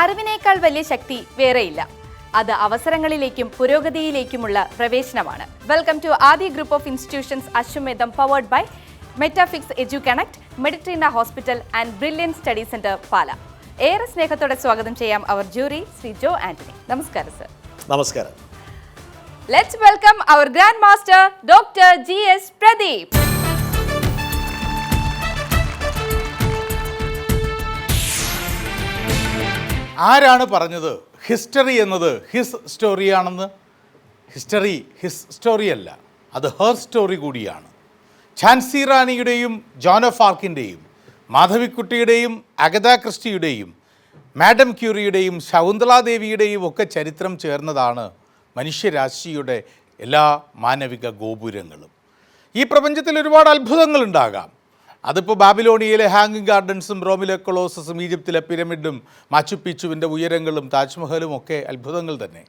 അറിവിനേക്കാൾ വലിയ ശക്തി വേറെയില്ല. അത് അവസരങ്ങളിലേക്കും പുരോഗതിയിലേക്കുമുള്ള പ്രവേശനമാണ്. Welcome to Aadi group of institutions Ashwamedham powered by Metafix edu connect Meditrina hospital and brilliant study centre Pala ഏറെ സ്നേഹത്തോടെ സ്വാഗതം ചെയ്യാം അവർ ജൂറി ശ്രീ ജോ ആന്റണി. നമസ്കാരം സർ നമസ്കാരം. Let's welcome our grand master doctor G S Pradeep ആരാണ് പറഞ്ഞത്? History എന്നത് his സ്റ്റോറിയാണെന്ന് ഹിസ്റ്ററി ഹിസ് സ്റ്റോറി അല്ല. അത് ഹെർ സ്റ്റോറി കൂടിയാണ്. ഝാൻസി റാണിയുടെയും ജോൺ ഓഫ് ആർക്കിന്റെയും മാധവിക്കുട്ടിയുടെയും അഗത ക്രിസ്റ്റിയുടെയും മാഡം ക്യൂറിയുടെയും ശകുന്തളാദേവിയുടെയും ഒക്കെ ചരിത്രം ചേർന്നതാണ് മനുഷ്യരാശിയുടെ എല്ലാ മാനവിക ഗോപുരങ്ങളും. ഈ പ്രപഞ്ചത്തിൽ ഒരുപാട് അത്ഭുതങ്ങളുണ്ടാകാം അതിപ്പോൾ ബാബിലോണിയയിലെ ഹാങ്ങിങ് ഗാർഡൻസും റോമിലെ കൊളോസസും ഈജിപ്തിലെ പിരമിഡും മാച്ചുപിച്ചുവിന്റെ ഉയരങ്ങളും താജ്മഹലും ഒക്കെ അത്ഭുതങ്ങൾ തന്നെ.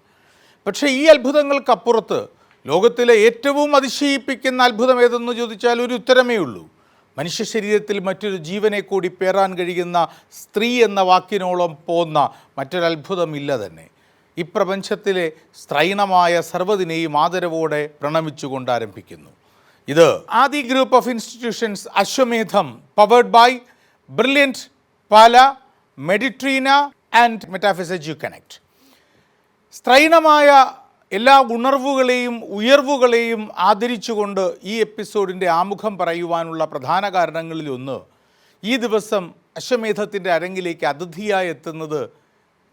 പക്ഷേ ഈ അത്ഭുതങ്ങൾക്കപ്പുറത്ത് ലോകത്തിലെ ഏറ്റവും അതിശയിപ്പിക്കുന്ന അത്ഭുതം ഏതെന്ന് ചോദിച്ചാൽ ഒരു ഉത്തരമേ ഉള്ളൂ. മനുഷ്യ ശരീരത്തിൽ മറ്റൊരു ജീവനെ കൂടി പേറാൻ കഴിയുന്ന സ്ത്രീ എന്ന വാക്കിനോളം പോന്ന മറ്റൊരത്ഭുതമില്ല തന്നെ. ഈ പ്രപഞ്ചത്തിലെ സ്ത്രൈണമായ സർവതിനെയും ആദരവോടെ പ്രണമിച്ചുകൊണ്ട് ആരംഭിക്കുന്നു. ഇത് Aadi group of institutions Ashwamedham powered by brilliant Pala Meditrina and Metafix edu connect സ്ത്രൈണമായ എല്ലാ ഉണർവുകളെയും ഉയർവുകളെയും ആദരിച്ചുകൊണ്ട് ഈ എപ്പിസോഡിന്റെ ആമുഖം പറയുവാനുള്ള പ്രധാന കാരണങ്ങളിലൊന്ന് ഈ ദിവസം അശ്വമേധത്തിന്റെ അരങ്ങിലേക്ക് അതിഥിയായി എത്തുന്നത്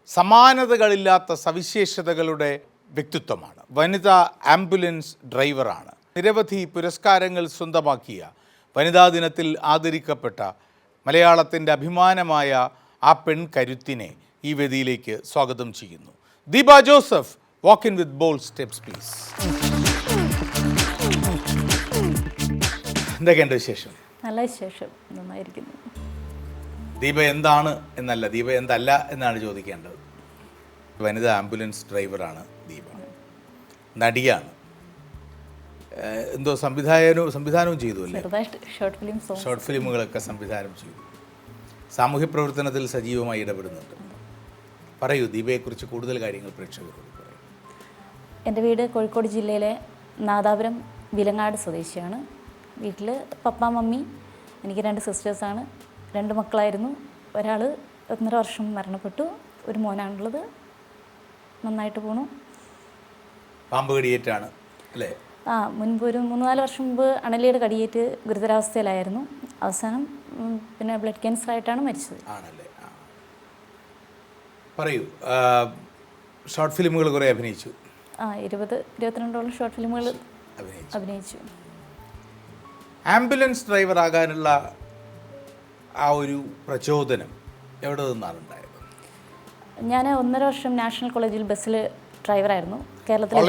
സമാനതകളില്ലാത്ത സവിശേഷതകളുടെ വ്യക്തിത്വമാണ്. വനിതാ ആംബുലൻസ് ഡ്രൈവറാണ്. നിരവധി പുരസ്കാരങ്ങൾ സ്വന്തമാക്കിയ വനിതാ ദിനത്തിൽ ആദരിക്കപ്പെട്ട മലയാളത്തിന്റെ അഭിമാനമായ ആ പെൺകരുത്തിനെ ഈ വേദിയിലേക്ക് സ്വാഗതം ചെയ്യുന്നു. Deepa Joseph walk in with bold steps please എന്തൊക്കെയുണ്ട് വിശേഷം? നല്ല വിശേഷം. നന്നായിരിക്കുന്നു. ദീപ എന്താണ് എന്നല്ല ദീപ എന്തല്ല എന്നാണ് ചോദിക്കേണ്ടത്. വനിതാ ആംബുലൻസ് ഡ്രൈവറാണ് ദീപ. നടിയാണ്. എന്തോ സംവിധായകനും സംവിധാനവും ചെയ്തു അല്ലേ? ഷോർട്ട് ഫിലിം ഷോർട്ട് ഫിലിമുകളൊക്കെ സംവിധാനം ചെയ്തു. സാമൂഹ്യ പ്രവർത്തനത്തിൽ സജീവമായി ഇടപെടുന്നുണ്ട്. പറയൂ ദീപയെക്കുറിച്ച് കൂടുതൽ കാര്യങ്ങൾ പ്രേക്ഷകരോട് പറയൂ. എന്റെ വീട് കോഴിക്കോട് ജില്ലയിലെ നാദാപുരം വിലങ്ങാട് സ്വദേശിയാണ്. വീട്ടിൽ പപ്പ മമ്മി എനിക്ക് രണ്ട് സിസ്റ്റേഴ്സാണ് രണ്ട് മക്കളായിരുന്നു. ഒരാൾ ഒന്നര വർഷം മരണപ്പെട്ടു. ഒരു മോനാണുള്ളത്. നന്നായിട്ട് പോണു. പാമ്പ് കടിയേറ്റാണ് അല്ലേ? ആ മുൻപ് ഒരു മൂന്ന് നാല് വർഷം മുമ്പ് അണലിയുടെ കടിയേറ്റ് ഗുരുതരാവസ്ഥയിലായിരുന്നു. അവസാനം ഉം, പിന്നെ ബ്ലഡ് ക്യാൻസർ ആയിട്ടാണ് മരിച്ചത്. ആണല്ലേ? ആ. പറയൂ. ആ, ഷോർട്ട് ഫിലിമുകൾ കുറേ അഭിനയിച്ചു. ആ ഇരുപത് ഇരുപത്തിരണ്ടോളം ഷോർട്ട് ഫിലിമുകൾ അഭിനയിച്ചു. അഭിനയിച്ചു. ആംബുലൻസ് ഡ്രൈവർ ആകാനുള്ള ആ ഒരു പ്രചോദനം എവിടെ നിന്നാണ് ഉണ്ടായത്? ഞാൻ ഒന്നര വർഷം നാഷണൽ കോളേജിൽ ബസ്സിൽ ഡ്രൈവറായിരുന്നു. കേരളത്തിലെ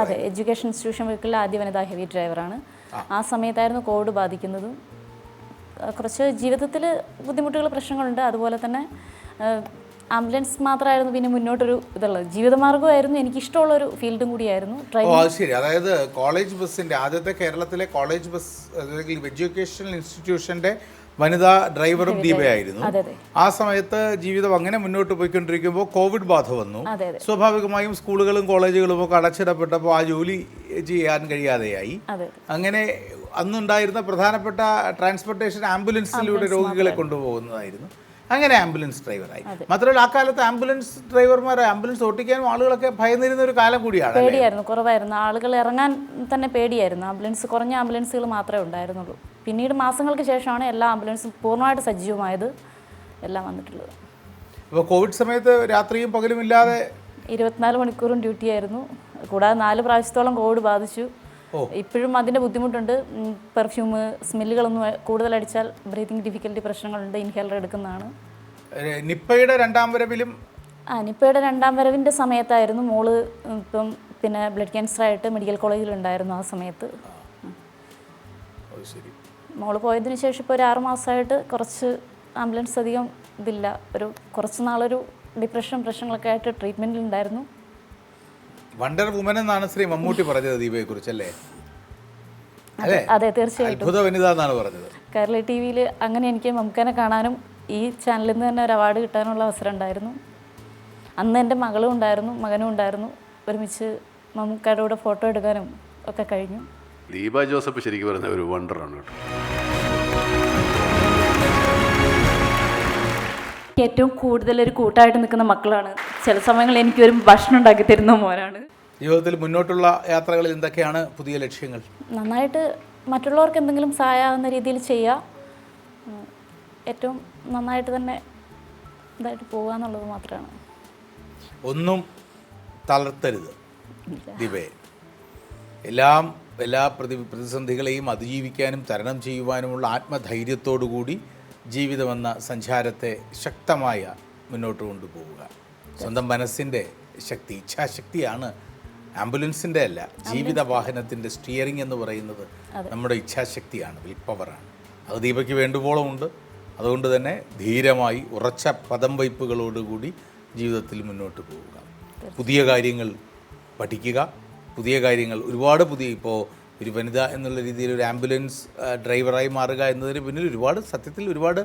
അതെ എഡ്യൂക്കേഷൻ ഇൻസ്റ്റിറ്റ്യൂഷൻ വെഹിക്കിളിൽ ആദ്യ വനിതാ ഹെവി ഡ്രൈവറാണ്. ആ. സമയത്തായിരുന്നു കോവിഡ് ബാധിക്കുന്നതും. കുറച്ച് ജീവിതത്തിൽ ബുദ്ധിമുട്ടുകൾ പ്രശ്നങ്ങളുണ്ട്. അതുപോലെ തന്നെ ആംബുലൻസ് മാത്രമായിരുന്നു പിന്നെ മുന്നോട്ടൊരു ഇതുള്ളത്. ജീവിതമാർഗമായിരുന്നു. എനിക്കിഷ്ടമുള്ളൊരു ഫീൽഡും കൂടിയായിരുന്നു. ഓ ഡ്രൈവിംഗ്. അത് ശരി. അതായത് കോളേജ് ബസ്സിന്റെ ആദ്യത്തെ കേരളത്തിലെ കോളേജ് ബസ് അല്ലെങ്കിൽ എഡ്യൂക്കേഷണൽ ഇൻസ്റ്റിറ്റ്യൂഷന്റെ വനിതാ ഡ്രൈവറും ദീപയായിരുന്നു ആ സമയത്ത് ജീവിതം അങ്ങനെ മുന്നോട്ട് പോയിക്കൊണ്ടിരിക്കുമ്പോൾ കോവിഡ് ബാധ വന്നു. സ്വാഭാവികമായും സ്കൂളുകളും കോളേജുകളും ഒക്കെ അടച്ചിടപ്പെട്ടപ്പോൾ ആ ജോലി ചെയ്യാൻ കഴിയാതെയായി. അങ്ങനെ അന്നുണ്ടായിരുന്ന പ്രധാനപ്പെട്ട ട്രാൻസ്പോർട്ടേഷൻ ആംബുലൻസിലൂടെ രോഗികളെ കൊണ്ടുപോകുന്നതായിരുന്നു. അങ്ങനെ ആംബുലൻസ് ഡ്രൈവറായി. മാത്രമല്ല ആ കാലത്ത് ആംബുലൻസ് ഡ്രൈവർമാർ ആംബുലൻസ് ഓട്ടിക്കാനും ആളുകളൊക്കെ ഭയന്നിരുന്ന ഒരു കാലം കൂടിയാണ്? പേടിയായിരുന്നു കുറവായിരുന്നു. ആളുകൾ ഇറങ്ങാൻ തന്നെ പേടിയായിരുന്നു. ആംബുലൻസ് കുറഞ്ഞ ആംബുലൻസുകൾ മാത്രമേ ഉണ്ടായിരുന്നുള്ളൂ. പിന്നീട് മാസങ്ങൾക്ക് ശേഷമാണ് എല്ലാ ആംബുലൻസും പൂർണമായിട്ട് സജീവമായത് എല്ലാം വന്നിട്ടുള്ളത്. അപ്പോൾ കോവിഡ് സമയത്ത് രാത്രിയും പകലും ഇല്ലാതെ ഇരുപത്തിനാല് മണിക്കൂറും ഡ്യൂട്ടി ആയിരുന്നു കൂടാതെ നാല് പ്രാവശ്യത്തോളം കോവിഡ് ബാധിച്ചു. ഇപ്പോഴും അതിന്റെ ബുദ്ധിമുട്ടുണ്ട്. പെർഫ്യൂം സ്മെല്ലുകളൊന്നും കൂടുതൽ അടിച്ചാൽ ബ്രീതിങ് ഡിഫിക്കൽറ്റി പ്രശ്നങ്ങളുണ്ട്. ഇൻഹേലർ എടുക്കുന്നതാണ്. നിപ്പയുടെ രണ്ടാം വരവിലും ആ നിപ്പയുടെ രണ്ടാം വരവിന്റെ സമയത്തായിരുന്നു മോൾ ഇപ്പം പിന്നെ ബ്ലഡ് ക്യാൻസർ ആയിട്ട് മെഡിക്കൽ കോളേജിൽ ഉണ്ടായിരുന്നു ആ സമയത്ത്. മോൾ പോയതിനു ശേഷം ഇപ്പോൾ ഒരു ആറ് മാസമായിട്ട് കുറച്ച് ആംബുലൻസ് അധികം ഇതില്ല. ഒരു കുറച്ച് നാളൊരു ഡിപ്രഷൻ പ്രശ്നങ്ങളൊക്കെ ആയിട്ട് ട്രീറ്റ്മെന്റിലുണ്ടായിരുന്നു വണ്ടർ വുമൻ എന്നാണ് ശ്രീ മമ്മൂട്ടി പറഞ്ഞത് ദീപയെ കുറിച്ച് അല്ലേ? അതെ തീർച്ചയായിട്ടും. അത്ഭുത വനിത എന്നാണ് പറഞ്ഞത്. കേരള ടി വിയിൽ അങ്ങനെ എനിക്ക് മമ്മൂക്കനെ കാണാനും ഈ ചാനലിൽ നിന്ന് തന്നെ ഒരു അവാർഡ് കിട്ടാനുള്ള അവസരം ഉണ്ടായിരുന്നു. അന്ന് എന്റെ മകളും ഉണ്ടായിരുന്നു മകനും ഉണ്ടായിരുന്നു. ഒരുമിച്ച് മമ്മൂക്കയുടെ കൂടെ ഫോട്ടോ എടുക്കാനും ഒക്കെ കഴിഞ്ഞു. ദീപ ജോസഫ് ശരിക്കും പറഞ്ഞ ഒരു വണ്ടറാണ് കേട്ടോ. ഏറ്റവും കൂടുതൽ ഒരു കൂട്ടായിട്ട് നിൽക്കുന്ന മക്കളാണ്. ചില സമയങ്ങളിൽ എനിക്കൊരു ഭക്ഷണം ഉണ്ടാക്കി തരുന്ന മോനാണ്. ജീവിതത്തിൽ മുന്നോട്ടുള്ള യാത്രകളിൽ എന്തൊക്കെയാണ് പുതിയ ലക്ഷ്യങ്ങൾ? നന്നായിട്ട് മറ്റുള്ളവർക്ക് എന്തെങ്കിലും സഹായാവുന്ന രീതിയിൽ ചെയ്യുക ഏറ്റവും നന്നായിട്ട് തന്നെ ഇതായിട്ട് പോകുക എന്നുള്ളത് മാത്രമാണ്. ഒന്നും തളർത്തരുത്. ദിവേ. എല്ലാം എല്ലാ പ്രതി പ്രതിസന്ധികളെയും അതിജീവിക്കാനും തരണം ചെയ്യുവാനുമുള്ള ആത്മധൈര്യത്തോടു കൂടി ജീവിതമെന്ന സഞ്ചാരത്തെ ശക്തമായ മുന്നോട്ട് കൊണ്ടുപോവുക. സ്വന്തം മനസ്സിന്റെ ശക്തി ഇച്ഛാശക്തിയാണ് ആംബുലൻസിന്റെ അല്ല ജീവിത വാഹനത്തിന്റെ സ്റ്റിയറിംഗ് എന്ന് പറയുന്നത് നമ്മുടെ ഇച്ഛാശക്തിയാണ് വിൽ പവറാണ്. അത് ദീപയ്ക്ക് വേണ്ടുവോളമുണ്ട്. അതുകൊണ്ട് തന്നെ ധീരമായി ഉറച്ച പദം വയ്പ്പുകളോടുകൂടി ജീവിതത്തിൽ മുന്നോട്ട് പോവുക. പുതിയ കാര്യങ്ങൾ പഠിക്കുക. പുതിയ കാര്യങ്ങൾ ഒരുപാട് പുതിയ ഇപ്പോൾ ഒരു വനിത എന്നുള്ള രീതിയിൽ ഒരു ആംബുലൻസ് ഡ്രൈവറായി മാറുക എന്നതിന് പിന്നിൽ ഒരുപാട് സത്യത്തിൽ ഒരുപാട്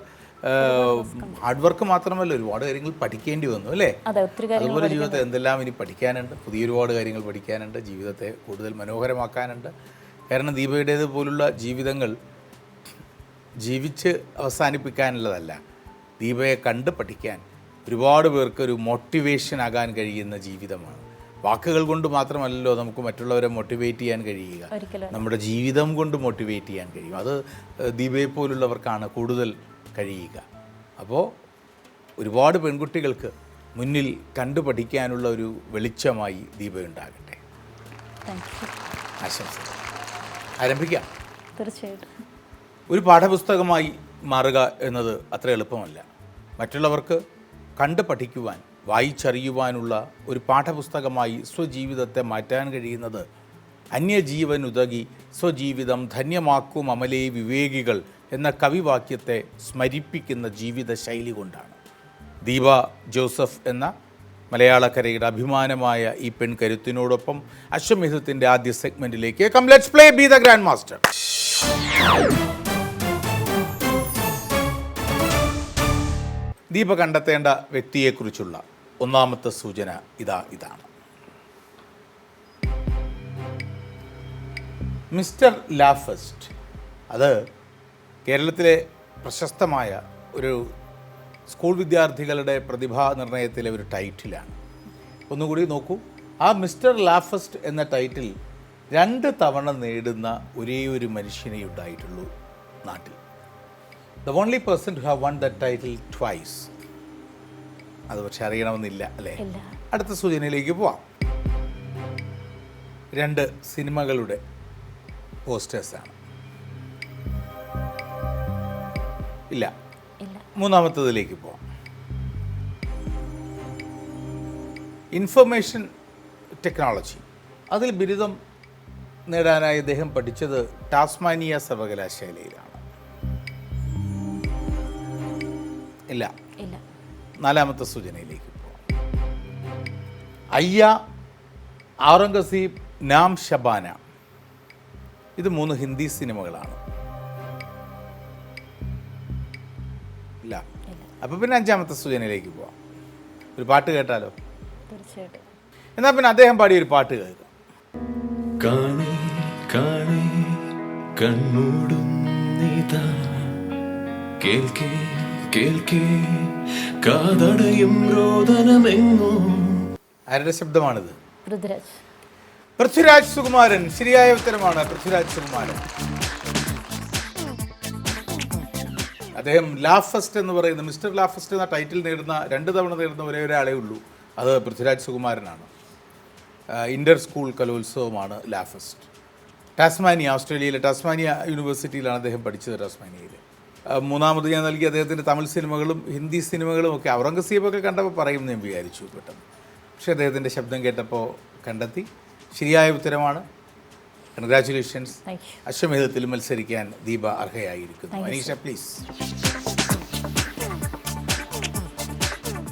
ഹാർഡ് വർക്ക് മാത്രമല്ല ഒരുപാട് കാര്യങ്ങൾ പഠിക്കേണ്ടി വന്നു അല്ലേ? അതുപോലെ ജീവിതത്തെ എന്തെല്ലാം ഇനി പഠിക്കാനുണ്ട് പുതിയ ഒരുപാട് കാര്യങ്ങൾ പഠിക്കാനുണ്ട് ജീവിതത്തെ കൂടുതൽ മനോഹരമാക്കാനുണ്ട്. കാരണം ദീപയുടേത് പോലുള്ള ജീവിതങ്ങൾ ജീവിച്ച് അവസാനിപ്പിക്കാനുള്ളതല്ല ദീപയെ കണ്ട് പഠിക്കാൻ ഒരുപാട് പേർക്ക് ഒരു മോട്ടിവേഷൻ ആകാൻ കഴിയുന്ന ജീവിതമാണ്. വാക്കുകൾ കൊണ്ട് മാത്രമല്ലല്ലോ നമുക്ക് മറ്റുള്ളവരെ മോട്ടിവേറ്റ് ചെയ്യാൻ കഴിയുക. നമ്മുടെ ജീവിതം കൊണ്ട് മോട്ടിവേറ്റ് ചെയ്യാൻ കഴിയും. അത് ദീപയെ പോലുള്ളവർക്കാണ് കൂടുതൽ കഴിയുക. അപ്പോൾ ഒരുപാട് പെൺകുട്ടികൾക്ക് മുന്നിൽ കണ്ടുപഠിക്കാനുള്ള ഒരു വെളിച്ചമായി ദീപയുണ്ടാകട്ടെ താങ്ക് യു ആശംസ ആരംഭിക്കാം. തീർച്ചയായിട്ടും. ഒരു പാഠപുസ്തകമായി മാറുക എന്നത് അത്ര എളുപ്പമല്ല. മറ്റുള്ളവർക്ക് കണ്ട് പഠിക്കുവാൻ വായിച്ചറിയുവാനുള്ള ഒരു പാഠപുസ്തകമായി സ്വജീവിതത്തെ മാറ്റാൻ കഴിയുന്നത്. അന്യജീവൻ ഉതകി സ്വജീവിതം ധന്യമാക്കും അമലേ വിവേകികൾ എന്ന കവിവാക്യത്തെ സ്മരിപ്പിക്കുന്ന ജീവിത ശൈലി കൊണ്ടാണ്. ദീപ ജോസഫ് എന്ന മലയാളക്കരയുടെ അഭിമാനമായ ഈ പെൺകരുത്തിനോടൊപ്പം അശ്വമേധത്തിന്റെ ആദ്യ സെഗ്മെന്റിലേക്ക് come let's play be the grand master. Deepa കണ്ടെത്തേണ്ട വ്യക്തിയെക്കുറിച്ചുള്ള ഒന്നാമത്തെ സൂചന ഇതാ ഇതാണ്. മിസ്റ്റർ ലാഫസ്റ്റ് അത് കേരളത്തിലെ പ്രശസ്തമായ ഒരു സ്കൂൾ വിദ്യാർത്ഥികളുടെ പ്രതിഭാ നിർണയത്തിലെ ഒരു ടൈറ്റിലാണ്. ഒന്നുകൂടി നോക്കൂ. ആ മിസ്റ്റർ ലാഫസ്റ്റ് എന്ന ടൈറ്റിൽ രണ്ട് തവണ നേടുന്ന ഒരേ ഒരു മനുഷ്യനെ ഉണ്ടായിട്ടുള്ളൂ നാട്ടിൽ. The only person who have won the title twice അത് പക്ഷെ അറിയണമെന്നില്ല അല്ലേ? അടുത്ത സൂചനയിലേക്ക് പോവാം. രണ്ട് സിനിമകളുടെ പോസ്റ്റേഴ്സാണ്. ഇല്ല. മൂന്നാമത്തതിലേക്ക് പോവാം. Information technology. അതിൽ ബിരുദം നേടാനായി അദ്ദേഹം പഠിച്ചത് ടാസ്മാനിയ സർവകലാശാലയിലാണ്. ഇല്ല. നാലാമത്തെ സൂചനയിലേക്ക് അയ്യ ഔറംഗസീബ് നാം ഷബാന ഇത് മൂന്ന് ഹിന്ദി സിനിമകളാണ്. ഇല്ല. അപ്പോൾ പിന്നെ അഞ്ചാമത്തെ സൂചനയിലേക്ക് പോവാം. ഒരു പാട്ട് കേട്ടാലോ? തീർച്ചയായിട്ടും. എന്നാൽ പിന്നെ അദ്ദേഹം പാടിയ ഒരു പാട്ട് കേൾക്കാം. കേൾക്കേ കേൾക്കേ കാതടയും രോദനമെങ്ങോ. ആരുടെ ശബ്ദമാണിത്? പൃഥ്വിരാജ്. പൃഥ്വിരാജ് സുകുമാരൻ ശരിയായ ഉത്തരമാണ് പൃഥ്വിരാജ് സുകുമാരൻ. അദ്ദേഹം ലാഫസ്റ്റ് എന്ന് പറയുന്ന മിസ്റ്റർ ലാഫസ്റ്റ് എന്ന ടൈറ്റിൽ നേടുന്ന രണ്ട് തവണ നേടുന്ന ഒരേ ഒരാളേ ഉള്ളൂ. അത് പൃഥ്വിരാജ് സുകുമാരനാണ്. ഇന്റർ സ്കൂൾ കലോത്സവമാണ് ലാഫസ്റ്റ്. ടാസ്മാനിയ ഓസ്ട്രേലിയയിലെ ടാസ്മാനിയ യൂണിവേഴ്സിറ്റിയിലാണ് അദ്ദേഹം പഠിച്ചത് ടാസ്മാനിയയിൽ മൂന്നാമത് ഞാൻ നൽകിയ അദ്ദേഹത്തിന്റെ തമിഴ് സിനിമകളും ഹിന്ദി സിനിമകളും ഒക്കെ ഔറംഗസീബൊക്കെ കണ്ടപ്പോൾ പറയും ഞാൻ വിചാരിച്ചു പെട്ടെന്ന്. പക്ഷേ അദ്ദേഹത്തിന്റെ ശബ്ദം കേട്ടപ്പോൾ കണ്ടെത്തി. ശരിയായ ഉത്തരമാണ്. കൺഗ്രാറ്റുലേഷൻസ് യു അശ്വമേധത്തിൽ മത്സരിക്കാൻ ദീപ അർഹയായിരിക്കുന്നു. അനീഷ പ്ലീസ്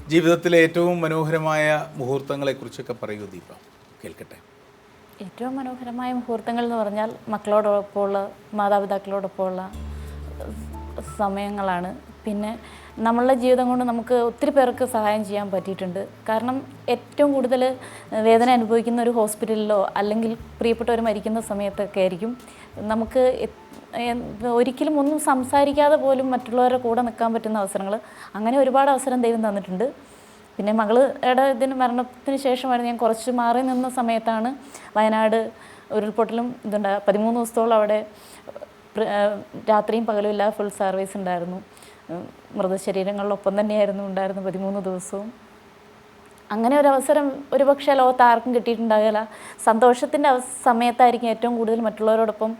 ജീവിതത്തിലെ ഏറ്റവും മനോഹരമായ മുഹൂർത്തങ്ങളെക്കുറിച്ചൊക്കെ പറയൂ ദീപ. കേൾക്കട്ടെ. ഏറ്റവും മനോഹരമായ മുഹൂർത്തങ്ങൾ എന്ന് പറഞ്ഞാൽ മക്കളോടൊപ്പമുള്ള മാതാപിതാക്കളോടൊപ്പമുള്ള സമയങ്ങളാണ്. പിന്നെ നമ്മളുടെ ജീവിതം കൊണ്ട് നമുക്ക് ഒത്തിരി പേർക്ക് സഹായം ചെയ്യാൻ പറ്റിയിട്ടുണ്ട്. കാരണം ഏറ്റവും കൂടുതൽ വേദന അനുഭവിക്കുന്ന ഒരു ഹോസ്പിറ്റലിലോ അല്ലെങ്കിൽ പ്രിയപ്പെട്ടവർ മരിക്കുന്ന സമയത്തൊക്കെ ആയിരിക്കും നമുക്ക് ഒരിക്കലും ഒന്നും സംസാരിക്കാതെ പോലും മറ്റുള്ളവരുടെ കൂടെ നിൽക്കാൻ പറ്റുന്ന അവസരങ്ങൾ. അങ്ങനെ ഒരുപാട് അവസരം ദൈവം തന്നിട്ടുണ്ട്. പിന്നെ മകളുടെ ഇതിന് മരണത്തിന് ശേഷമാണ് ഞാൻ കുറച്ച് മാറി നിന്ന സമയത്താണ് വയനാട് ഉരുൾപൊട്ടലും ഇതുണ്ടായ പതിമൂന്ന് ദിവസത്തോളം അവിടെ രാത്രിയും പകലും ഇല്ലാതെ ഫുൾ സർവീസ് ഉണ്ടായിരുന്നു. മൃതശരീരങ്ങളിലൊപ്പം തന്നെയായിരുന്നു ഉണ്ടായിരുന്നു പതിമൂന്ന് ദിവസവും. അങ്ങനെ ഒരു അവസരം ഒരുപക്ഷെ ലോകത്ത് ആർക്കും കിട്ടിയിട്ടുണ്ടാകില്ല. സന്തോഷത്തിന്റെ അവ സമയത്തായിരിക്കും ഏറ്റവും കൂടുതൽ മറ്റുള്ളവരോടൊപ്പം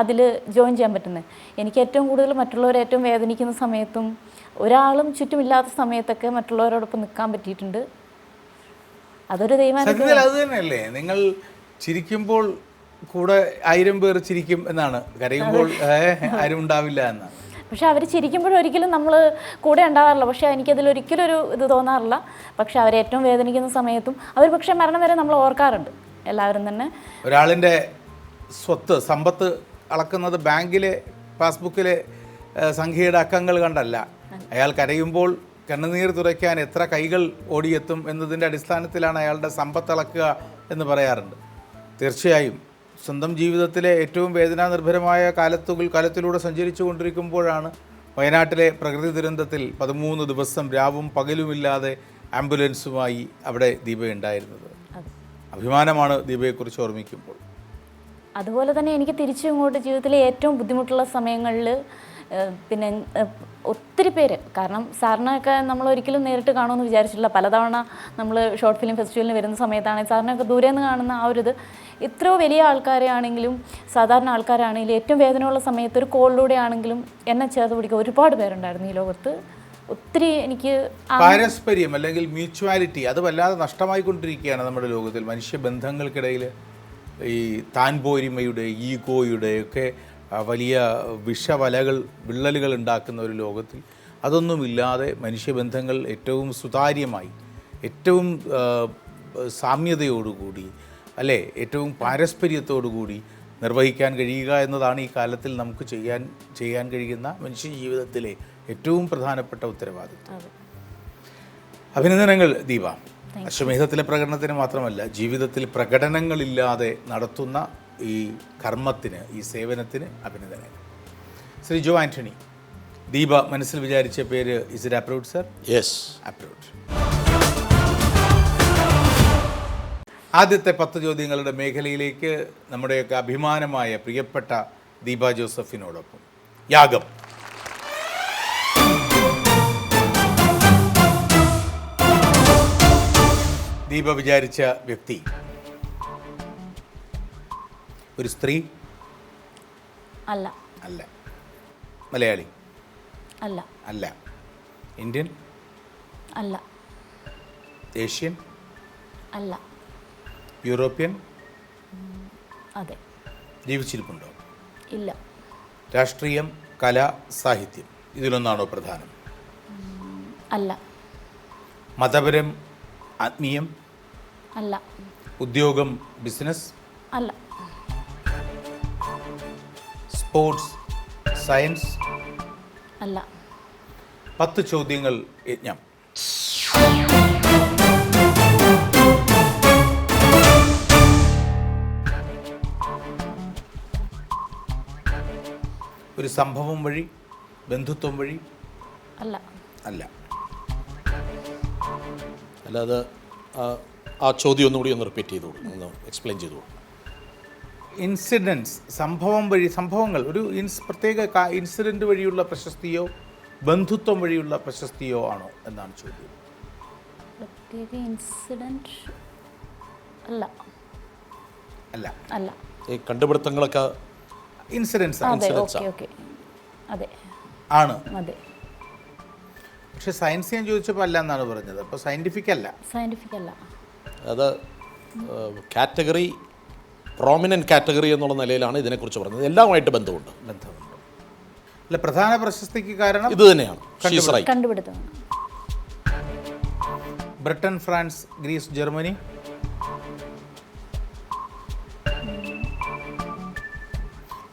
അതിൽ ജോയിൻ ചെയ്യാൻ പറ്റുന്നത് എനിക്ക് ഏറ്റവും കൂടുതൽ മറ്റുള്ളവർ ഏറ്റവും വേദനിക്കുന്ന സമയത്തും ഒരാളും ചുറ്റുമില്ലാത്ത സമയത്തൊക്കെ മറ്റുള്ളവരോടൊപ്പം നിൽക്കാൻ പറ്റിയിട്ടുണ്ട്. അതൊരു സത്യത്തിൽ അത് തന്നെയല്ലേ? നിങ്ങൾ ചിരിക്കുമ്പോൾ കൂടെ ആയിരം പേർ ചിരിക്കും എന്നാണ്. കരയുമ്പോൾ ആരും ഉണ്ടാവില്ല എന്നാണ് പക്ഷെ അവർ ചിരിക്കുമ്പോഴും ഒരിക്കലും നമ്മൾ കൂടെ ഉണ്ടാവാറില്ല. പക്ഷേ എനിക്കതിൽ ഒരിക്കലും ഒരു ഇത് തോന്നാറില്ല. പക്ഷെ അവർ ഏറ്റവും വേദനിക്കുന്ന സമയത്തും അവർ പക്ഷെ മരണം വരെ നമ്മൾ ഓർക്കാറുണ്ട്. എല്ലാവരും തന്നെ. ഒരാളിന്റെ സ്വത്ത് സമ്പത്ത് അളക്കുന്നത് ബാങ്കിലെ പാസ്ബുക്കിലെ സംഖ്യയുടെ അക്കങ്ങൾ കണ്ടല്ല. അയാൾ കരയുമ്പോൾ കണ്ണുനീർ തുറയ്ക്കാൻ എത്ര കൈകൾ ഓടിയെത്തും എന്നതിന്റെ അടിസ്ഥാനത്തിലാണ് അയാളുടെ സമ്പത്ത് അളക്കുക എന്ന് പറയാറുണ്ട്. തീർച്ചയായും സ്വന്തം ജീവിതത്തിലെ ഏറ്റവും വേദനാനിർഭരമായ കാലത്തുകൾ കാലത്തിലൂടെ സഞ്ചരിച്ചു കൊണ്ടിരിക്കുമ്പോഴാണ് വയനാട്ടിലെ പ്രകൃതി ദുരന്തത്തിൽ പതിമൂന്ന് ദിവസം രാവും പകലുമില്ലാതെ ആംബുലൻസുമായി അവിടെ ദീപ ഉണ്ടായിരുന്നത്. അഭിമാനമാണ് ദീപയെക്കുറിച്ച് ഓർമ്മിക്കുമ്പോൾ. അതുപോലെ തന്നെ എനിക്ക് തിരിച്ചു ഇങ്ങോട്ട് ജീവിതത്തിലെ ഏറ്റവും ബുദ്ധിമുട്ടുള്ള സമയങ്ങളിൽ പിന്നെ ഒത്തിരി പേര്. കാരണം സാറിനൊക്കെ നമ്മൾ ഒരിക്കലും നേരിട്ട് കാണുമെന്ന് വിചാരിച്ചിട്ടില്ല. പലതവണ നമ്മൾ ഷോർട്ട് ഫിലിം ഫെസ്റ്റിവലിന് വരുന്ന സമയത്താണെങ്കിൽ സാറിനൊക്കെ ദൂരെ നിന്ന് കാണുന്ന ആ ഒരു ഇത്. ഇത്രയോ വലിയ ആൾക്കാരെ ആണെങ്കിലും സാധാരണ ആൾക്കാരാണെങ്കിലും ഏറ്റവും വേദനയുള്ള സമയത്ത് ഒരു കോളിലൂടെ ആണെങ്കിലും എന്നെ ചേർത്ത് പിടിക്കുക ഒരുപാട് പേരുണ്ടായിരുന്നു ഈ ലോകത്ത്. ഒത്തിരി എനിക്ക് പാരസ്പര്യം അല്ലെങ്കിൽ മ്യൂച്വാലിറ്റി അത് വല്ലാതെ നഷ്ടമായിക്കൊണ്ടിരിക്കുകയാണ് നമ്മുടെ ലോകത്തിൽ. മനുഷ്യ മനുഷ്യബന്ധങ്ങൾക്കിടയിൽ ഈ താൻ പോരിമയുടെ ഈഗോയുടെ ഒക്കെ വലിയ വിഷവലകൾ വിള്ളലുകൾ ഉണ്ടാക്കുന്ന ഒരു ലോകത്തിൽ അതൊന്നുമില്ലാതെ മനുഷ്യബന്ധങ്ങൾ ഏറ്റവും സുതാര്യമായി ഏറ്റവും സാമ്യതയോടുകൂടി അല്ലേ? ഏറ്റവും പാരസ്പര്യത്തോടുകൂടി നിർവഹിക്കാൻ കഴിയുക എന്നതാണ് ഈ കാലത്തിൽ നമുക്ക് ചെയ്യാൻ ചെയ്യാൻ കഴിയുന്ന മനുഷ്യ ജീവിതത്തിലെ ഏറ്റവും പ്രധാനപ്പെട്ട ഉത്തരവാദിത്വം. അഭിനന്ദനങ്ങൾ ദീപ. അശ്വമേധത്തിലെ പ്രകടനത്തിന് മാത്രമല്ല ജീവിതത്തിൽ പ്രകടനങ്ങളില്ലാതെ നടത്തുന്ന ഈ കർമ്മത്തിന് ഈ സേവനത്തിന് അഭിനന്ദനങ്ങൾ. ശ്രീ ജോ ആന്റണി ദീപ മനസ്സിൽ വിചാരിച്ച പേര് is it approved sir yes approved ആദ്യത്തെ പത്ത് ചോദ്യങ്ങളുടെ മേഖലയിലേക്ക് നമ്മുടെയൊക്കെ അഭിമാനമായ പ്രിയപ്പെട്ട ദീപ ജോസഫിനോടൊപ്പം. യാഗം. ദീപ വിചാരിച്ച വ്യക്തി. ഒരു സ്ത്രീ? അല്ല. അല്ല. മലയാളി? അല്ല. അല്ല. ഇന്ത്യൻ? അല്ല. ഏഷ്യൻ? അല്ല. യൂറോപ്യൻ? അതെ. ജീവിച്ചിരിപ്പുണ്ടോ? ഇല്ല. രാഷ്ട്രീയം കല സാഹിത്യം ഇതിലൊന്നാണോ പ്രധാനം? അല്ല. മതപരം ആത്മീയം? അല്ല. ഉദ്യോഗം ബിസിനസ്? അല്ല. സ്പോർട്സ് സയൻസ് അല്ല. പത്ത് ചോദ്യങ്ങൾ യജ്ഞം. ഒരു സംഭവം വഴി ബന്ധുത്വം വഴി? അല്ല. അല്ല. അല്ലാതെ ആ- ചോദ്യം ഒന്നുകൂടി ഒന്ന് റിപ്പീറ്റ് ചെയ്തോളൂ. ഒന്ന് എക്സ്പ്ലെയിൻ ചെയ്തോളൂ. ഇൻസിഡൻസ് സംഭവം വഴി സംഭവങ്ങൾ ഒരു ഇൻസ് പ്രത്യേക ഇൻസിഡന്റ് വഴിയുള്ള പ്രശസ്തിയോ ബന്ധുത്വം വഴിയുള്ള പ്രശസ്തിയോ ആണോ എന്നാണ് ചോദ്യം. പ്രത്യേക ഇൻസിഡന്റ് അല്ല. അല്ല. അല്ല. ഈ കണ്ടുപിടുത്തങ്ങളൊക്കെ ഇൻസിഡൻസ് അതെ ഓക്കെ ഓക്കെ. അതെ. ആണ്. അതെ. പക്ഷെ സയൻസ് ഞാൻ ചോദിച്ചപ്പോൾ അല്ല എന്നാണ് പറഞ്ഞത്. അപ്പോൾ സയന്റിഫിക് അല്ല. സയന്റിഫിക് അല്ല. അത് കാറ്റഗറി പ്രോമിനന്റ് കാറ്റഗറി എന്നുള്ള നിലയിലാണ് ഇതിനെക്കുറിച്ച് പറഞ്ഞത്. എല്ലാമായിട്ട് ബന്ധമുണ്ട്. ബന്ധമുണ്ട്. അല്ല പ്രധാന പ്രശസ്തിക്ക് കാരണം ഇത് തന്നെയാണ്. Britain France Greece Germany.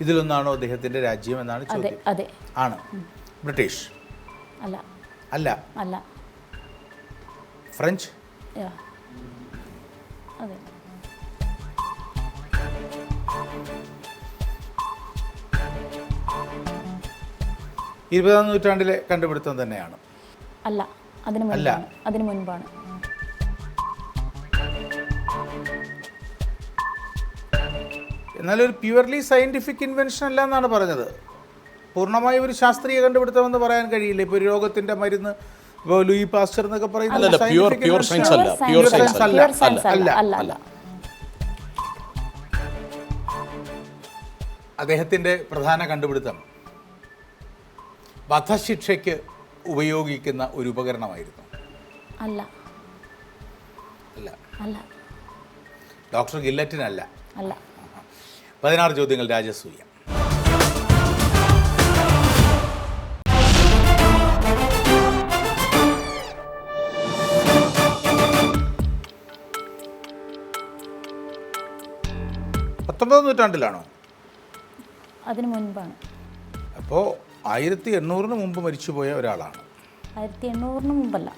ഇതിലൊന്നാണോ അദ്ദേഹത്തിന്റെ രാജ്യം എന്നാണ് ചോദ്യം. അതെ. ആണ്. ബ്രിട്ടീഷ്. അല്ല. അല്ല. അല്ല. ഫ്രഞ്ച്? ഇരുപതാം നൂറ്റാണ്ടിലെ കണ്ടുപിടുത്തം തന്നെയാണ്. അല്ല അതിന് അല്ല. അതിനു മുൻപാണ്. എന്നാലൊരു ഒരു പ്യുവർലി സയന്റിഫിക് ഇൻവെൻഷൻ അല്ല എന്നാണ് പറഞ്ഞത്. പൂർണമായും ഒരു ശാസ്ത്രീയ കണ്ടുപിടുത്തം എന്ന് പറയാൻ കഴിയില്ല. ഇപ്പോൾ ഒരു രോഗത്തിന്റെ മരുന്ന് ഇപ്പോൾ ലൂയി പാസ്റ്റർ എന്നൊക്കെ പറയുന്നത് അദ്ദേഹത്തിന്റെ പ്രധാന കണ്ടുപിടുത്തം. വധശിക്ഷയ്ക്ക് ഉപയോഗിക്കുന്ന ഒരു ഉപകരണമായിരുന്നു. അല്ല. അല്ല. അല്ല. ഡോക്ടർ ഗില്ലറ്റിനല്ല. അല്ല. പതിനാറ് ചോദ്യങ്ങൾ രാജസൂയ. പത്തൊമ്പതാം നൂറ്റാണ്ടിലാണോ? അതിനു മുൻപാണ്. അപ്പോൾ ആയിരത്തി എണ്ണൂറിന് മുമ്പ് മരിച്ചുപോയ ഒരാളാണ്. ആയിരത്തി എണ്ണൂറിന് മുമ്പല്ല.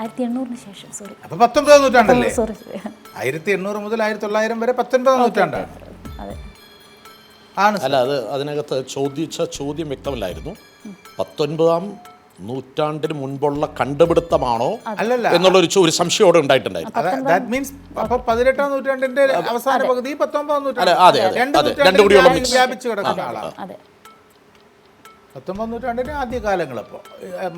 ആയിരത്തി എണ്ണൂറിന് ശേഷം സോറി അപ്പോൾ പത്തൊമ്പതാം നൂറ്റാണ്ടല്ലേ? സോറി ആയിരത്തി എണ്ണൂറ് മുതൽ ആയിരത്തി തൊള്ളായിരം വരെ പത്തൊൻപതാം നൂറ്റാണ്ടാണ്. അതെ. ആണ് അല്ല അത് അതിനകത്ത് ചോദിച്ച ചോദ്യം വ്യക്തമല്ലായിരുന്നു. പത്തൊൻപതാം നൂറ്റാണ്ടിന് മുൻപുള്ള കണ്ടുപിടുത്തമാണോ അല്ലല്ല. എന്നുള്ള ഒരു ഒരു സംശയം അവിടെ ഉണ്ടായിട്ടുണ്ടായിരുന്നു ദാറ്റ് മീൻസ് അപ്പോൾ പതിനെട്ടാം നൂറ്റാണ്ടിന്റെ അവസാന പകുതി പത്തൊമ്പതാം നൂറ്റാണ്ട്. അതെ, അതെ, രണ്ട് അതെ. നൂറ്റാണ്ടിൽ കൂടിയുള്ള വ്യാപിച്ചു കിടക്കുന്ന ആളാണ്. അതെ. പത്തൊമ്പതാം നൂറ്റാണ്ടിന്റെ ആദ്യ കാലങ്ങളപ്പോൾ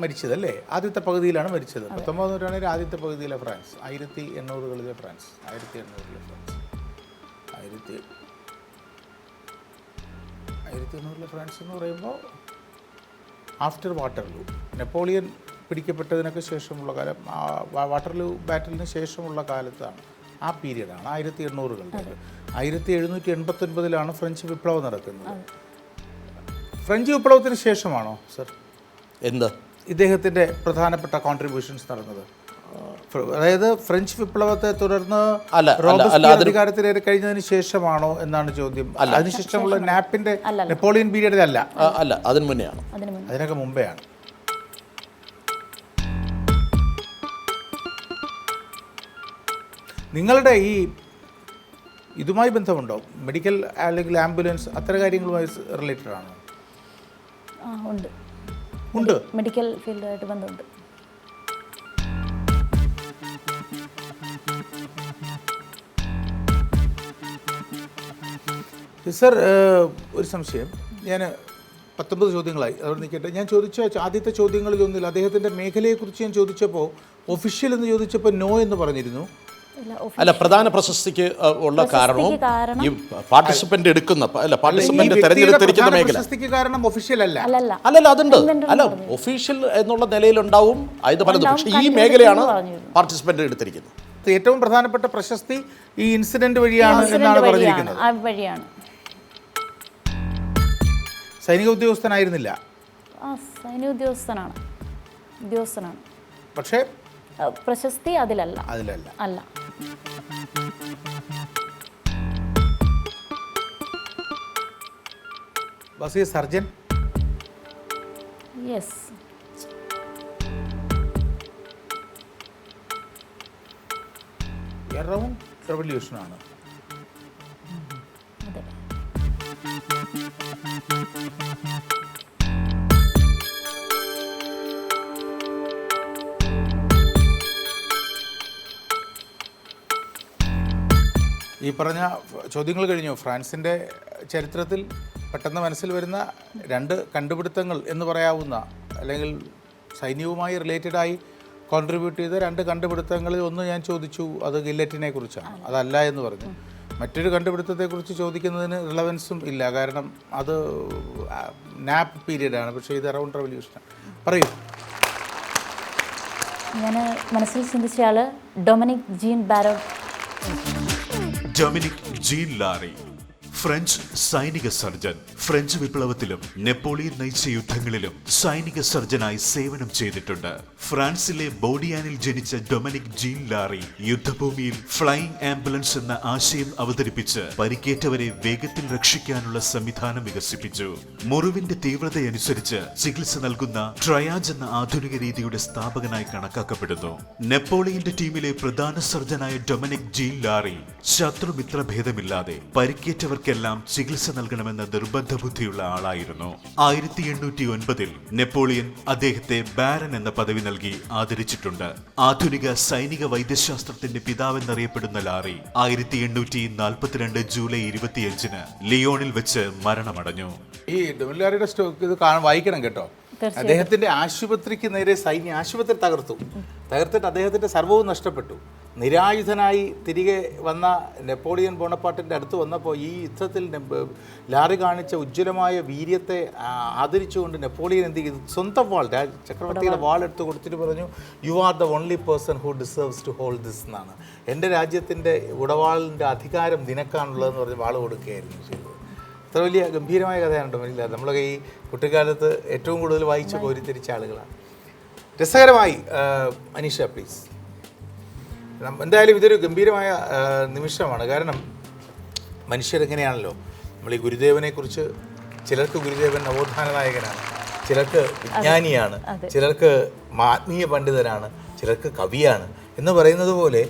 മരിച്ചതല്ലേ? ആദ്യത്തെ പകുതിയിലാണ് മരിച്ചത്. പത്തൊമ്പത് നൂറ്റാണ്ടിന്റെ ആദ്യത്തെ പകുതിയിലെ ഫ്രാൻസ്. ആയിരത്തി എണ്ണൂറുകളിലെ ഫ്രാൻസ്. ആയിരത്തി എണ്ണൂറിലെ ഫ്രാൻസ്. ആയിരത്തി ആയിരത്തി എണ്ണൂറിലെ ഫ്രാൻസ് എന്ന് പറയുമ്പോൾ ആഫ്റ്റർ വാട്ടർലൂ. നെപ്പോളിയൻ പിടിക്കപ്പെട്ടതിനൊക്കെ ശേഷമുള്ള കാലം വാട്ടർലൂ ബാറ്റലിന് ശേഷമുള്ള കാലത്താണ് ആ പീരീഡാണ് ആയിരത്തി എണ്ണൂറുകളുടെ ആയിരത്തി എഴുന്നൂറ്റി എൺപത്തൊൻപതിലാണ് ഫ്രഞ്ച് വിപ്ലവം നടക്കുന്നത്. ഫ്രഞ്ച് വിപ്ലവത്തിന് ശേഷമാണോ സർ? എന്താ? ഇദ്ദേഹത്തിന്റെ പ്രധാനപ്പെട്ട കോൺട്രിബ്യൂഷൻസ് നടന്നത്. അതായത് ഫ്രഞ്ച് വിപ്ലവത്തെ തുടർന്ന് അധികാരത്തിലേറി കഴിഞ്ഞതിന് ശേഷമാണോ എന്നാണ് ചോദ്യം. അതിനുശേഷമുള്ള നാപ്പിന്റെ നെപ്പോളിയൻ പീരീഡ് അല്ല. അല്ല അതിന് മുന്നെയാണ്. അതിന് മുൻപ് ആണ് നിങ്ങളുടെ ഈ ഇതുമായി ബന്ധമുണ്ടോ? മെഡിക്കൽ അല്ലെങ്കിൽ ആംബുലൻസ് അത്തരം കാര്യങ്ങളുമായി റിലേറ്റഡ് ആണോ? ഉണ്ട്. ഉണ്ട്? മെഡിക്കൽ ഫീൽഡുമായിട്ട് ബന്ധമുണ്ട്. സർ ഒരു സംശയം. ഞാൻ പത്തൊമ്പത് ചോദ്യങ്ങളായി. അവിടെ നിൽക്കട്ടെ. ഞാൻ ചോദിച്ച ആദ്യത്തെ ചോദ്യങ്ങളിൽ ഒന്നിൽ അദ്ദേഹത്തിന്റെ മേഖലയെക്കുറിച്ച് ഞാൻ ചോദിച്ചപ്പോൾ ഒഫീഷ്യൽ എന്ന് ചോദിച്ചപ്പോൾ നോ എന്ന് പറഞ്ഞിരുന്നു. അല്ല പ്രധാന പ്രശസ്തിക്ക് ഉള്ള കാരണവും കാരണം- ഈ പാർട്ടിസിപ്പന്റ് എടുക്കുന്ന അല്ല പാർട്ടിസിപ്പന്റ് തെരഞ്ഞെടുത്തിരിക്കുന്ന മേഖല. പ്രശസ്തിക്ക് കാരണം ഒഫീഷ്യൽ അല്ല. അല്ലല്ല. അതുണ്ട്. അല്ല ഒഫീഷ്യൽ എന്നുള്ള നിലയിലുണ്ടാവും. അത് പലതും. പക്ഷേ ഈ മേഖലയാണ് പാർട്ടിസിപ്പന്റ് എടുത്തിരിക്കുന്നത്. ഏറ്റവും പ്രധാനപ്പെട്ട പ്രശസ്തി ഈ ഇൻസിഡന്റ് വഴിയാണ് എന്നാണ് പറഞ്ഞിരിക്കുന്നത്. ആ വഴിയാണ്. സൈനിക ഉദ്യോഗസ്ഥനായിരുന്നില്ല. ആ സൈനിക ഉദ്യോഗസ്ഥനാണ്. ഉദ്യോഗസ്ഥനാണ്. പക്ഷേ പ്രശസ്തി അതിലല്ല. അതിലല്ല. അല്ല. ബസീർ സർജൻ? യെസ് എറവും റെവല്യൂഷനാണ് അതെ. ഈ പറഞ്ഞ ചോദ്യങ്ങൾ കഴിഞ്ഞു. ഫ്രാൻസിന്റെ ചരിത്രത്തിൽ പെട്ടെന്ന് മനസ്സിൽ വരുന്ന രണ്ട് കണ്ടുപിടുത്തങ്ങൾ എന്ന് പറയാവുന്ന അല്ലെങ്കിൽ സൈന്യവുമായി റിലേറ്റഡായി കോൺട്രിബ്യൂട്ട് ചെയ്ത രണ്ട് കണ്ടുപിടുത്തങ്ങളിൽ ഒന്ന് ഞാൻ ചോദിച്ചു അത് ഗില്ലറ്റിനെ കുറിച്ചാണ്. അതല്ല എന്ന് പറഞ്ഞു. മറ്റൊരു കണ്ടുപിടുത്തത്തെക്കുറിച്ച് ചോദിക്കുന്നതിന് റിലവൻസും ഇല്ല. കാരണം അത് നാപ്പ് പീരീഡാണ് പക്ഷേ ഇത് അറൗണ്ട് റവല്യൂഷനാണ് പറയൂ. ഞാൻ മനസ്സിൽ ചിന്തിച്ചയാൾ ഡൊമിനിക് ജീൻ ബാരോ ജെർമനിക് ജീൻ ലാറി ഫ്രഞ്ച് സൈനിക സർജൻ. ഫ്രഞ്ച് വിപ്ലവത്തിലും നെപ്പോളിയൻ നയിച്ച യുദ്ധങ്ങളിലും സൈനിക സർജനായി സേവനം ചെയ്തിട്ടുണ്ട്. ഫ്രാൻസിലെ ബോഡിയാനിൽ ജനിച്ച ഡൊമിനിക് ജീൻ ലാറി യുദ്ധഭൂമിയിൽ ഫ്ലൈയിങ് ആംബുലൻസ് എന്ന ആശയം അവതരിപ്പിച്ച് പരിക്കേറ്റവരെ വേഗത്തിൽ രക്ഷിക്കാനുള്ള സംവിധാനം വികസിപ്പിച്ചു. മുറിവിന്റെ തീവ്രതയനുസരിച്ച് ചികിത്സ നൽകുന്ന ട്രയാജ് എന്ന ആധുനിക രീതിയുടെ സ്ഥാപകനായി കണക്കാക്കപ്പെടുന്നു. നെപ്പോളിയന്റെ ടീമിലെ പ്രധാന സർജനായ ഡൊമിനിക് ജീൻ ലാറി ശത്രുമിത്ര ഭേദമില്ലാതെ പരിക്കേറ്റവർക്കെല്ലാം ചികിത്സ നൽകണമെന്ന നിർബന്ധ ബുദ്ധിയുള്ള ആളായിരുന്നു. ആയിരത്തി എണ്ണൂറ്റി ഒൻപതിൽ നെപ്പോളിയൻ അദ്ദേഹത്തെ ബാരൻ എന്ന പദവി നൽകി ആദരിച്ചിട്ടുണ്ട്. ആധുനിക സൈനിക വൈദ്യശാസ്ത്രത്തിന്റെ പിതാവെന്നറിയപ്പെടുന്ന ലാറി ആയിരത്തി എണ്ണൂറ്റി നാൽപ്പത്തിരണ്ട് ജൂലൈ ഇരുപത്തിയഞ്ചിന് ലിയോണിൽ വെച്ച് മരണമടഞ്ഞു. ഈ ഡൊമിലാറിയുടെ സ്റ്റോക്ക് ഇത് കാണാൻ വായിക്കണം കേട്ടോ. അദ്ദേഹത്തിന്റെ ആശുപത്രിക്ക് നേരെ സൈന്യ ആശുപത്രി തകർത്തു. തകർത്തിട്ട് അദ്ദേഹത്തിന്റെ സർവവും നഷ്ടപ്പെട്ടു. നിരായുധനായി തിരികെ വന്ന നെപ്പോളിയൻ ബോണപ്പാട്ടിന്റെ അടുത്ത് വന്നപ്പോൾ ഈ യുദ്ധത്തിൽ ലാറി കാണിച്ച ഉജ്ജ്വലമായ വീര്യത്തെ ആദരിച്ചുകൊണ്ട് നെപ്പോളിയൻ എന്ത് ചെയ്തു? സ്വന്തം വാൾ രാജ ചക്രവർത്തിയുടെ വാൾ എടുത്ത് കൊടുത്തിട്ട് പറഞ്ഞു you are the only person who deserves to hold this എന്നാണ്. എന്റെ രാജ്യത്തിന്റെ ഉടവാളിന്റെ അധികാരം നിനക്കാണുള്ളതെന്ന് പറഞ്ഞ് വാൾ കൊടുക്കുകയായിരുന്നു ചെയ്തത്. അത്ര വലിയ ഗംഭീരമായ കഥയാണ് ലാറി നമ്മളൊക്കെ ഈ കുട്ടിക്കാലത്ത് ഏറ്റവും കൂടുതൽ വായിച്ച് കോരിത്തിരിച്ച ആളുകളാണ്. രസകരമായി അനീഷ പ്ലീസ്. എന്തായാലും ഇതൊരു ഗംഭീരമായ നിമിഷമാണ്. കാരണം മനുഷ്യരെങ്ങനെയാണല്ലോ നമ്മൾ ഈ ഗുരുദേവനെക്കുറിച്ച് ചിലർക്ക് ഗുരുദേവൻ നവോത്ഥാന നായകനാണ് ചിലർക്ക് വിജ്ഞാനിയാണ് ചിലർക്ക് ആത്മീയ പണ്ഡിതനാണ് ചിലർക്ക് കവിയാണ് എന്ന് പറയുന്നത് പോലെ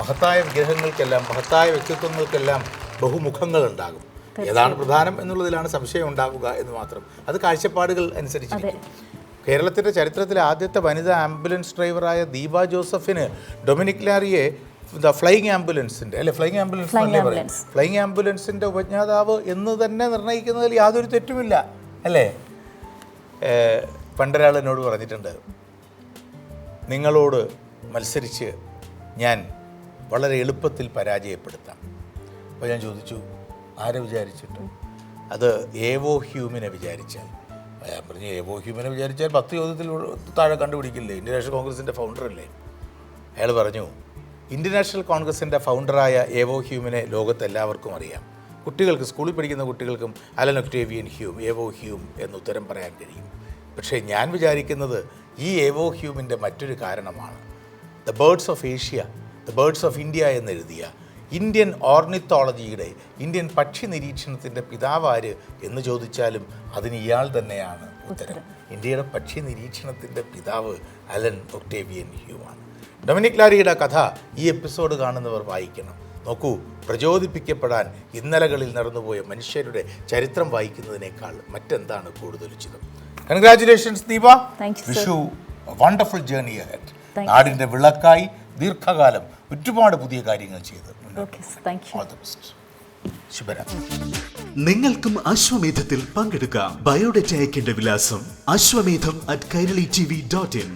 മഹത്തായ വിഗ്രഹങ്ങൾക്കെല്ലാം മഹത്തായ വ്യക്തിത്വങ്ങൾക്കെല്ലാം ബഹുമുഖങ്ങളുണ്ടാകും. ഏതാണ് പ്രധാനം എന്നുള്ളതിലാണ് സംശയം ഉണ്ടാവുക എന്ന് മാത്രം. അത് കാഴ്ചപ്പാടുകൾ അനുസരിച്ചിരിക്കും. കേരളത്തിന്റെ ചരിത്രത്തിലെ ആദ്യത്തെ വനിതാ ആംബുലൻസ് ഡ്രൈവറായ ദീപ ജോസഫിന് ഡൊമിനിക് ലാറിയെ ദ ഫ്ലൈയിങ് ആംബുലൻസിന്റെ അല്ലെ? ഫ്ലൈയിങ് ആംബുലൻസ് ഫ്ലൈങ് പറയാം ഫ്ലൈയിങ് ആംബുലൻസിന്റെ ഉപജ്ഞാതാവ് എന്ന് തന്നെ നിർണയിക്കുന്നതിൽ യാതൊരു തെറ്റുമില്ല അല്ലേ? പണ്ടൊരാൾ എന്നോട് പറഞ്ഞിട്ടുണ്ട് നിങ്ങളോട് മത്സരിച്ച് ഞാൻ വളരെ എളുപ്പത്തിൽ പരാജയപ്പെടുത്താം. അപ്പോൾ ഞാൻ ചോദിച്ചു ആരെ വിചാരിച്ചിട്ട്? അത് ഏവോ ഹ്യൂമിനെ വിചാരിച്ചാൽ. ഞാൻ പറഞ്ഞു ഏവോ ഹ്യൂമിനെ വിചാരിച്ചാൽ പത്ത് ചോദ്യത്തിൽ താഴെ കണ്ടുപിടിക്കില്ലേ? ഇന്ത്യൻ നാഷണൽ കോൺഗ്രസിന്റെ ഫൗണ്ടറല്ലേ അയാൾ പറഞ്ഞു ഇന്ത്യൻ നാഷണൽ കോൺഗ്രസിന്റെ ഫൗണ്ടറായ ഏവോ ഹ്യൂമിനെ ലോകത്തെല്ലാവർക്കും അറിയാം. കുട്ടികൾക്ക് സ്കൂളിൽ പഠിക്കുന്ന കുട്ടികൾക്കും Allan Octavian Hume A O Hume എന്ന് ഉത്തരം പറയാൻ കഴിയും. പക്ഷേ ഞാൻ വിചാരിക്കുന്നത് ഈ ഏവോ ഹ്യൂമിന്റെ മറ്റൊരു കാരണമാണ്. The birds of Asia the birds of India എന്നെഴുതിയ Indian ഓർണിത്തോളജിയുടെ ഇന്ത്യൻ പക്ഷി നിരീക്ഷണത്തിന്റെ പിതാവാര് എന്ന് ചോദിച്ചാലും അതിന് ഇയാൾ തന്നെയാണ് ഉത്തരം. ഇന്ത്യയുടെ പക്ഷി നിരീക്ഷണത്തിന്റെ പിതാവ് അലൻ ഒക്ടേവിയൻ ഹ്യൂ ആണ് ഡൊമിനിക് ലാരിയുടെ കഥ ഈ എപ്പിസോഡ് കാണുന്നവർ വായിക്കണം. നോക്കൂ പ്രചോദിപ്പിക്കപ്പെടാൻ ഇന്നലകളിൽ നടന്നുപോയ മനുഷ്യരുടെ ചരിത്രം വായിക്കുന്നതിനേക്കാൾ മറ്റെന്താണ് കൂടുതൽ ഉചിതം? Congratulations Deepa wish you wonderful journey ahead നാടിന്റെ വിളക്കായി ദീർഘകാലം ഒരുപാട് പുതിയ കാര്യങ്ങൾ ചെയ്ത്. Okay thank you all the best ശുഭരാത്രി. നിങ്ങൾക്കും അശ്വമേധത്തിൽ പങ്കെടുക്കാം ബയോഡേറ്റ അയക്കേണ്ട വിലാസം Ashwamedham at Kairali T V dot in